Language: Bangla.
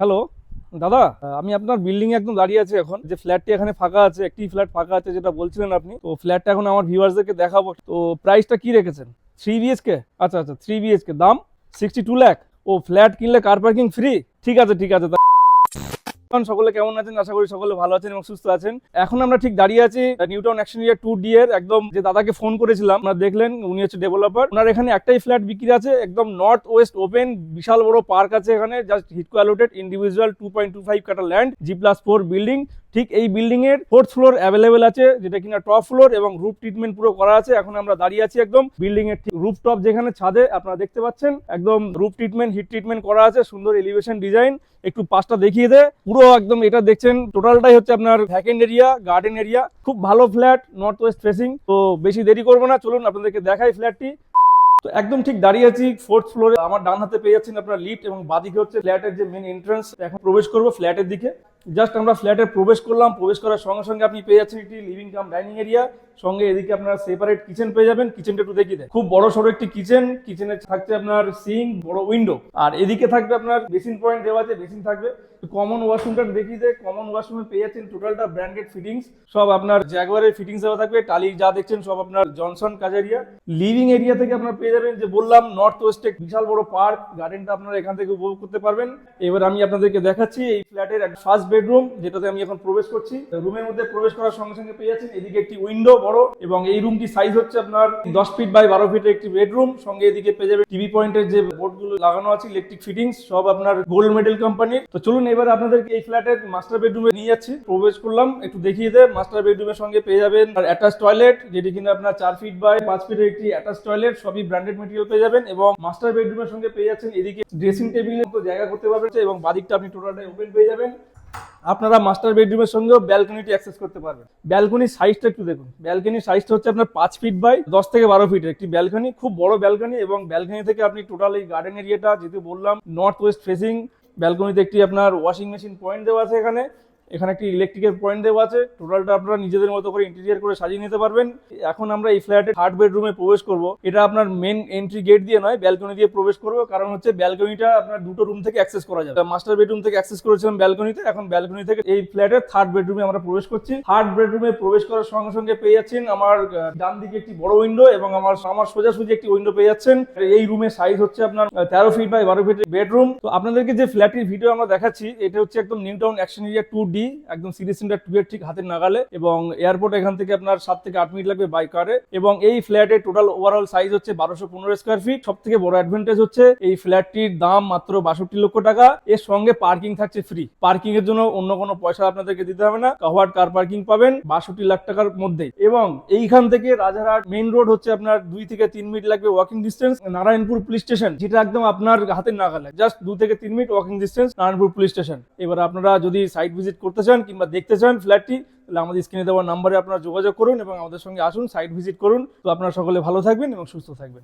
হ্যালো দাদা, আমি আপনার বিল্ডিং একদম দাঁড়িয়ে আছি এখন। যে ফ্ল্যাটটি এখানে ফাঁকা আছে, একটি ফ্ল্যাট ফাঁকা আছে যেটা বলছিলেন আপনি, তো ফ্ল্যাটটা এখন আমার ভিউয়ার্সদেরকে দেখাবো। তো প্রাইসটা কি রেখেছেন? থ্রি বিএচকে আচ্ছা আচ্ছা থ্রি বিএচকে দাম সিক্সটি টু ও ফ্ল্যাট কিনলে কার পার্কিং ফ্রি ঠিক আছে ঠিক আছে সকলে কেমন আছেন? আশা করি সকলে ভালো আছেন এবং সুস্থ আছেন। এখন আমরা ঠিক দাঁড়িয়ে আছি New Town action area two D এর। একদম যে দাদাকে ফোন করেছিলাম, আপনারা দেখলেন, উনি হচ্ছে ডেভেলপার ওনার এখানে একটাই ফ্ল্যাট বিক্রি আছে, একদম নর্থ ওয়েস্ট ওপেন বিশাল বড় পার্ক আছে এখানে just হিটকো allotted individual two point two five কাটা land G plus four building ঠিক এই বিল্ডিং এর ফোর্থ ফ্লোর অ্যাভেলেবেল আছে, যেটা কিনা টপ ফ্লোর এবং রুফ ট্রিটমেন্ট পুরো করা আছে। এখন আমরা দাঁড়িয়ে আছি একদম বিল্ডিং এর রুফ টপ যেখানে ছাদে, আপনারা দেখতে পাচ্ছেন, একদম রুফ ট্রিটমেন্ট হিট ট্রিটমেন্ট করা আছে, সুন্দর এলিভেশন ডিজাইন একটু পাঁচটা দেখিয়ে দে, পুরো একদম এটা দেখছেন টোটালটাই হচ্ছে আপনার ভ্যাকেন্ড এরিয়া গার্ডেন এরিয়া খুব ভালো ফ্ল্যাট নর্থ ওয়েস্ট ফেসিং তো বেশি দেরি করব না, চলুন আপনাদেরকে দেখাই ফ্ল্যাটটি তো একদম ঠিক দাঁড়িয়ে আছি ফোর্থ ফ্লোরে আমার ডান হাতে পেয়ে যাচ্ছেন আপনার লিফট এবং বাদিকে হচ্ছে ফ্ল্যাটের যে মেন এন্ট্রান্স এখন প্রবেশ করব ফ্ল্যাটের দিকে। জাস্ট আমরা ফ্ল্যাটে প্রবেশ করলাম, প্রবেশ করার সঙ্গে সঙ্গে আপনি পেয়ে যাচ্ছেন একটি লিভিং কাম ডাইনিং এরিয়া সঙ্গে এদিকে আপনার সেপারেট কিচেন পেয়ে যাবেন। কিচেনটা একটু দেখিয়ে দেন। খুব বড় সড়ো একটি কিচেন কিচেনে থাকছে আপনার সিং বড় উইন্ডো আর এদিকে থাকবে আপনার বেসিন পয়েন্ট দেওয়া আছে বেসিন থাকবে। কমন ওয়াশরুমটা দেখিয়ে দেয় কমন ওয়াশরুমে পেয়ে যাচ্ছেন টোটালটা ব্র্যান্ডেড ফিটিংস সব আপনার জ্যাগুয়ারের ফিটিংস দেওয়া থাকবে। টালি যা দেখছেন সব আপনার জনসন কাজারিয়া। লিভিং এরিয়া থেকে আপনার পেয়ে যাবেন যে বললাম নর্থ ওয়েস্টে বিশাল বড় পার্ক গার্ডেনটা আপনারা এখান থেকে উপভোগ করতে পারবেন। এবার আমি আপনাদেরকে দেখাচ্ছি, এই ফ্ল্যাটের ফার্স্ট বেডরুম যেটাতে আমি এখন প্রবেশ করছি। রুমের মধ্যে প্রবেশ করার সঙ্গে সঙ্গে পেয়ে যাচ্ছেন এদিকে একটি উইন্ডো বড়, এবং এই রুমটি সাইজ হচ্ছে আপনার দশ ফিট বাই বারো ফিটের একটি বেডরুম সঙ্গে এদিকে পেয়ে যাবে টিভি পয়েন্টের যে বোর্ডগুলো লাগানো আছে ইলেকট্রিক ফিটিংস সব আপনার গোল্ড মেডেল কোম্পানির তো চলুন এবার আপনাদেরকে এই ফ্ল্যাটের মাস্টার বেডরুমে নিয়ে যাচ্ছি। প্রবেশ করলাম, একটু দেখিয়ে দেয়। মাস্টার বেডরুমের সঙ্গে পেয়ে যাবেন আর অ্যাটাচ টয়লেট যেটি কিনা আপনার চার ফিট বাই পাঁচ ফিটের একটি অ্যাটাচ টয়লেট সবই ব্র্যান্ডেড মেটেরিয়াল পেয়ে যাবেন। এবং মাস্টার বেডরুমের সঙ্গে পেয়ে যাচ্ছেন এদিকে ড্রেসিং টেবিলের মতো জায়গা করতে পারবেন। এবং বাদিকটা আপনি টোটালটাই ওপেন পেয়ে যাবেন। আপনারা মাস্টার বেডরুমের সঙ্গেও ব্যালকনিটি অ্যাক্সেস করতে পারবেন। ব্যালকনির সাইজটা একটু দেখুন। ব্যালকনির সাইজটা হচ্ছে আপনার পাঁচ ফিট বাই দশ থেকে বারো ফিটের একটি ব্যালকনি খুব বড় ব্যালকনি এবং ব্যালকনি থেকে আপনি টোটাল এই গার্ডেন এরিয়াটা যেহেতু বললাম নর্থ ওয়েস্ট ফেসিং ব্যালকনিতে একটি আপনার ওয়াশিং মেশিন পয়েন্ট দেওয়া আছে এখানে। এখানে একটি ইলেকট্রিকের পয়েন্ট দেওয়া আছে। টোটালটা আপনারা নিজেদের মতো করে ইন্টেরিয়ার করে সাজিয়ে নিতে পারবেন। এখন আমরা এই ফ্ল্যাটে থার্ড বেডরুমে প্রবেশ করব। এটা আপনার মেন এন্ট্রি গেট দিয়ে নয় ব্যালকনি দিয়ে প্রবেশ করব। কারণ হচ্ছে ব্যালকনিটা আপনার দুটো রুম থেকে অ্যাক্সেস করা যাবে। মাস্টার বেডরুম থেকে অ্যাক্সেস করেছিলাম ব্যালকনিতে এখন ব্যালকনি থেকে এই ফ্ল্যাটের থার্ড বেডরুমে আমরা প্রবেশ করছি। থার্ড বেডরুমে প্রবেশ করার সঙ্গে সঙ্গে পেয়ে যাচ্ছেন আমার ডান দিকে একটি বড় উইন্ডো এবং আমার আমার সোজাসুজি একটি উইন্ডো পেয়ে যাচ্ছেন। এই রুমের সাইজ হচ্ছে আপনার তেরো ফিট বাই বারো ফিটের বেডরুম তো আপনাদেরকে যে ফ্ল্যাটের ভিডিও আমরা দেখাচ্ছি, এটা হচ্ছে একদম New Town action area two D একদম সিটি সেন্টার টু এর ঠিক হাতের নাগালে এবং এয়ারপোর্ট এখান থেকে আপনার সাত থেকে আট মিনিট লাগবে বাই কারে এবং এই ফ্ল্যাটের টোটাল ওভারঅল সাইজ হচ্ছে বারোশো পনেরো স্কোয়ার ফিট সব থেকে বড় অ্যাডভান্টেজ হচ্ছে এই ফ্ল্যাটটির দাম মাত্র বাষট্টি লক্ষ টাকা। এর সঙ্গে পার্কিং থাকছে ফ্রি পার্কিং এর জন্য অন্য কোনো পয়সা আপনাদেরকে দিতে হবে না। কাভার্ড কার পার্কিং পাবেন বাষট্টি লাখ টাকার মধ্যেই। এবং এইখান থেকে রাজারহাট মেইন রোড হচ্ছে আপনার দুই থেকে তিন মিনিট লাগবে walking distance Narayanpur police station যেটা একদম আপনার হাতের নাগালে। জাস্ট দু থেকে তিন minute walking distance Narayanpur police station এবার আপনারা যদি সাইট ভিজিট করতে চান কিংবা দেখতে চান ফ্ল্যাটটি, তাহলে আমাদের স্ক্রিনে দেওয়া নাম্বারে আপনারা যোগাযোগ করুন এবং আমাদের সঙ্গে আসুন সাইট ভিজিট করুন। তো আপনারা সকলে ভালো থাকবেন এবং সুস্থ থাকবেন।